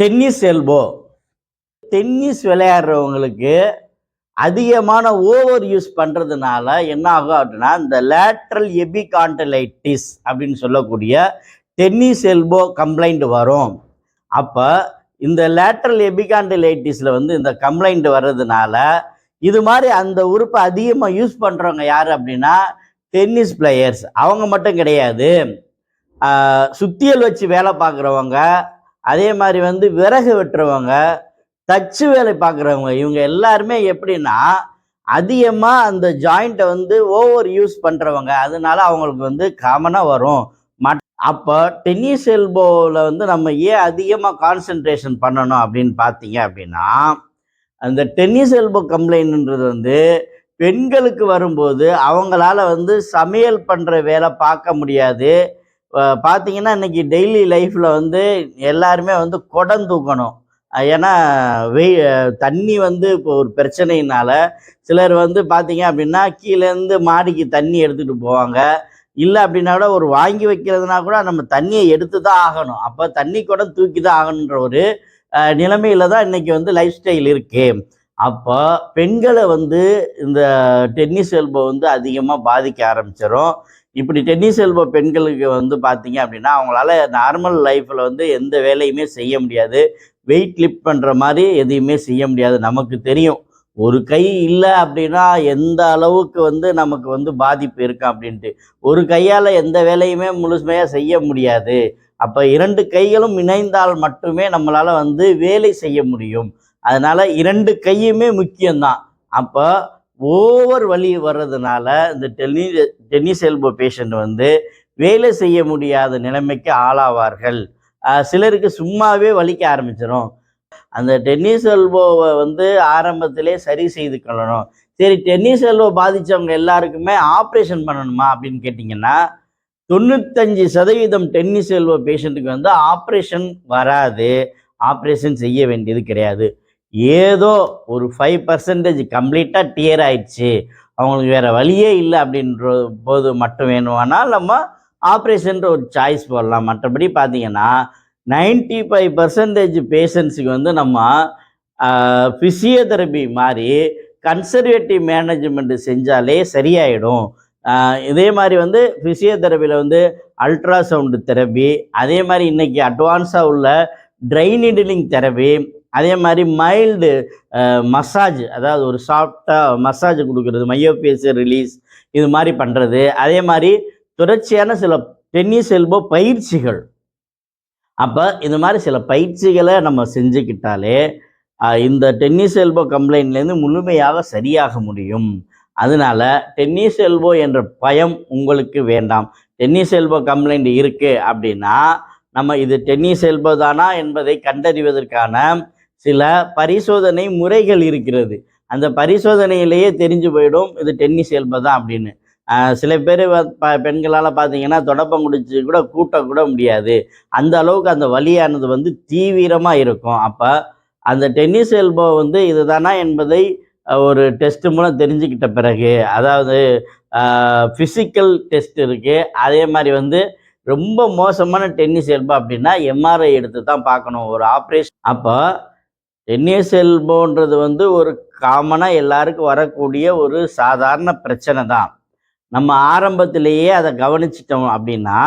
Tennis elbow tennis விளையாடுறவங்களுக்கு அதிகமான over use பண்ணுறதுனால என்ன ஆகும் அப்படின்னா இந்த லேட்ரல் எபிகாண்டலைட்டிஸ் அப்படின்னு சொல்லக்கூடிய டென்னிஸ் எல்போ கம்ப்ளைண்ட் வரும். அப்போ இந்த லேட்ரல் எபிகாண்டலைட்டிஸில் வந்து இந்த கம்ப்ளைண்ட் வர்றதுனால இது மாதிரி அந்த உறுப்பை அதிகமாக யூஸ் பண்ணுறவங்க யார் அப்படின்னா டென்னிஸ் பிளேயர்ஸ் அவங்க மட்டும் கிடையாது. சுத்தியல் வச்சு வேலை பார்க்குறவங்க அதே மாதிரி வந்து விறகு வெட்டுறவங்க தச்சு வேலை பார்க்குறவங்க இவங்க எல்லாருமே எப்படின்னா அதிகமாக அந்த ஜாயிண்ட்டை வந்து ஓவர் யூஸ் பண்ணுறவங்க அதனால அவங்களுக்கு வந்து காமனாக வரும். மட் அப்போ டென்னிஸ் எல்போவில் வந்து நம்ம ஏன் அதிகமாக கான்சென்ட்ரேஷன் பண்ணணும் அப்படின்னு பார்த்தீங்க அப்படின்னா அந்த டென்னிஸ் எல்போ கம்ப்ளைண்ட்ன்றது வந்து பெண்களுக்கு வரும்போது அவங்களால வந்து சமையல் பண்ணுற வேலை பார்க்க முடியாது. பார்த்தீங்கன்னா இன்னைக்கு டெய்லி லைஃப்பில் வந்து எல்லாருமே வந்து குடம் தூக்கணும். ஏன்னா வெய் தண்ணி வந்து இப்போ ஒரு பிரச்சனையினால சிலர் வந்து பார்த்தீங்க அப்படின்னா கீழேருந்து மாடிக்கு தண்ணி எடுத்துகிட்டு போவாங்க. இல்லை அப்படின்னா கூட ஒரு வாங்கி வைக்கிறதுனா கூட நம்ம தண்ணியை எடுத்து தான் ஆகணும். அப்போ தண்ணி குடம் தூக்கி தான் ஆகணுன்ற ஒரு நிலைமையில் நிலைமையில தான் இன்னைக்கு வந்து லைஃப் ஸ்டைல் இருக்குது அப்போ பெண்களை வந்து இந்த டென்னிஸ் எல்போ வந்து அதிகமாக பாதிக்க ஆரம்பிச்சிடும் இப்படி டென்னிஸ் எல்போ பெண்களுக்கு வந்து பார்த்தீங்க அப்படின்னா அவங்களால நார்மல் லைஃப்பில் வந்து எந்த வேலையுமே செய்ய முடியாது. வெயிட் லிஃப்ட் பண்ணுற மாதிரி எதையுமே செய்ய முடியாது நமக்கு தெரியும். ஒரு கை இல்லை அப்படின்னா எந்த அளவுக்கு வந்து நமக்கு வந்து பாதிப்பு இருக்கு அப்படின்ட்டு. ஒரு கையால் எந்த வேலையுமே முழுமையாக செய்ய முடியாது. அப்போ இரண்டு கைகளும் இணைந்தால் மட்டுமே நம்மளால் வந்து வேலை செய்ய முடியும். அதனால் இரண்டு கையுமே முக்கியம்தான். அப்போ ஓவர் வலி வர்றதுனால இந்த டென்னி டென்னிஸ் எல்போ பேஷண்ட் வந்து வேலை செய்ய முடியாத நிலைமைக்கு ஆளாவார்கள். சிலருக்கு சும்மாவே வலிக்க ஆரம்பிச்சிடும் அந்த டென்னிஸ் எல்போவை வந்து ஆரம்பத்திலே சரி செய்து கொள்ளணும். சரி டென்னிஸ் எல்போ பாதித்தவங்க எல்லாருக்குமே ஆப்ரேஷன் பண்ணணுமா அப்படின்னு கேட்டிங்கன்னா தொண்ணூத்தஞ்சு சதவீதம் டென்னிஸ் எல்போ பேஷண்ட்டுக்கு வந்து ஆப்ரேஷன் வராது. ஆப்ரேஷன் செய்ய வேண்டியது கிடையாது. ஏதோ ஒரு ஃபைவ் பர்சன்டேஜ் கம்ப்ளீட்டாக டியர் ஆயிடுச்சு. அவங்களுக்கு வேறு வழியே இல்லை அப்படின்ற போது மட்டும் வேணுமானால் நம்ம ஆப்ரேஷன்ற ஒரு சாய்ஸ் போடலாம். மற்றபடி பார்த்தீங்கன்னா நைன்டி ஃபைவ் பர்சன்டேஜ் பேஷண்ட்ஸுக்கு வந்து நம்ம ஃபிசியோதெரபி மாதிரி கன்சர்வேட்டிவ் மேனேஜ்மெண்ட் செஞ்சாலே சரியாயிடும். இதே மாதிரி வந்து ஃபிசியோதெரபியில் வந்து அல்ட்ராசவுண்டு தெரபி அதே மாதிரி இன்றைக்கி அட்வான்ஸாக உள்ள ட்ரைனிடிலிங் தெரபி அதே மாதிரி மைல்டு மசாஜ் அதாவது ஒரு சாஃப்டாக மசாஜ் கொடுக்கறது மையோபியஸ் ரிலீஸ் இது மாதிரி பண்ணுறது அதே மாதிரி தொடர்ச்சியான சில டென்னிஸ் எல்போ பயிற்சிகள். அப்போ இது மாதிரி சில பயிற்சிகளை நம்ம செஞ்சுக்கிட்டாலே இந்த டென்னிஸ் எல்போ கம்ப்ளைண்ட்லேருந்து முழுமையாக சரியாக முடியும். அதனால டென்னிஸ் எல்போ என்ற பயம் உங்களுக்கு வேண்டாம். டென்னிஸ் எல்போ கம்ப்ளைண்ட் இருக்குது அப்படின்னா நம்ம இது டென்னிஸ் எல்போ தானா என்பதை கண்டறிவதற்கான சில பரிசோதனை முறைகள் இருக்கிறது. அந்த பரிசோதனையிலேயே தெரிஞ்சு போயிடும் இது டென்னிஸ் எல்போ தான் அப்படின்னு சில பேர் பெண்களால் பார்த்தீங்கன்னா தொடப்பம் குடிச்சு கூட கூட்ட கூட முடியாது. அந்த அளவுக்கு அந்த வலியானது வந்து தீவிரமாக இருக்கும். அப்போ அந்த டென்னிஸ் எல்போ வந்து இதுதானா என்பதை ஒரு டெஸ்ட் மூலம் தெரிஞ்சுக்கிட்ட பிறகு அதாவது ஃபிசிக்கல் டெஸ்ட் இருக்குது அதே மாதிரி வந்து ரொம்ப மோசமான டென்னிஸ் எல்போ அப்படின்னா எம்ஆர்ஐ எடுத்து தான் பார்க்கணும். ஒரு ஆப்ரேஷன். அப்போ டென்னிஸ் எல்போன்றது வந்து ஒரு காமனாக எல்லாருக்கும் வரக்கூடிய ஒரு சாதாரண பிரச்சனை தான். நம்ம ஆரம்பத்திலேயே அதை கவனிச்சிட்டோம் அப்படின்னா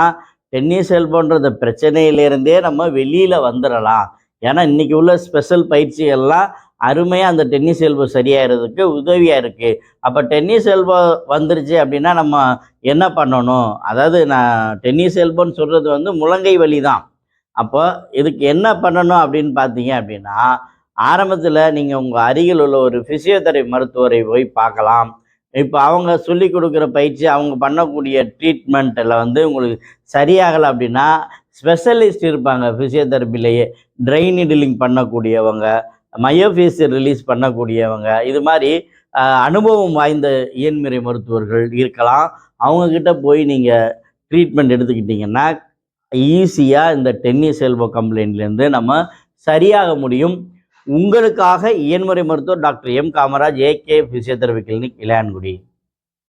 டென்னிஸ் எல்போன்ற பிரச்சனையிலேருந்தே நம்ம வெளியில் வந்துடலாம் ஏன்னா இன்னைக்கு உள்ள ஸ்பெஷல் பயிற்சிகள்லாம் அருமையாக அந்த டென்னிஸ் எல்போ சரியாகிறதுக்கு உதவியாக இருக்குது அப்போ டென்னிஸ் எல்போ வந்துருச்சு அப்படின்னா நம்ம என்ன பண்ணணும்? அதாவது நான் டென்னிஸ் எல்போன்னு சொல்கிறது வந்து முழங்கை வலி தான். அப்போ இதுக்கு என்ன பண்ணணும் அப்படின்னு பார்த்தீங்க அப்படின்னா ஆரம்பத்தில் நீங்கள் உங்கள் அருகில் உள்ள ஒரு ஃபிசியோதெரபி மருத்துவரை போய் பார்க்கலாம். இப்போ அவங்க சொல்லி கொடுக்குற பயிற்சி அவங்க பண்ணக்கூடிய ட்ரீட்மெண்ட்டில் வந்து உங்களுக்கு சரியாகலை அப்படின்னா ஸ்பெஷலிஸ்ட் இருப்பாங்க ஃபிசியோதெரப்பிலேயே ட்ரைன் நீடிலிங் பண்ணக்கூடியவங்க மயோஃபேசியல் ரிலீஸ் பண்ணக்கூடியவங்க இது மாதிரி அனுபவம் வாய்ந்த இயன்முறை மருத்துவர்கள் இருக்கலாம். அவங்கக்கிட்ட போய் நீங்கள் ட்ரீட்மெண்ட் எடுத்துக்கிட்டிங்கன்னா ஈஸியாக இந்த டென்னிஸ் எல்போ கம்ப்ளைண்ட்லேருந்து நம்ம சரியாக முடியும். உங்களுக்காக இயன்முறை மருத்துவர் doctor M Kamaraj AK physiotherapy clinic Ilayangudi.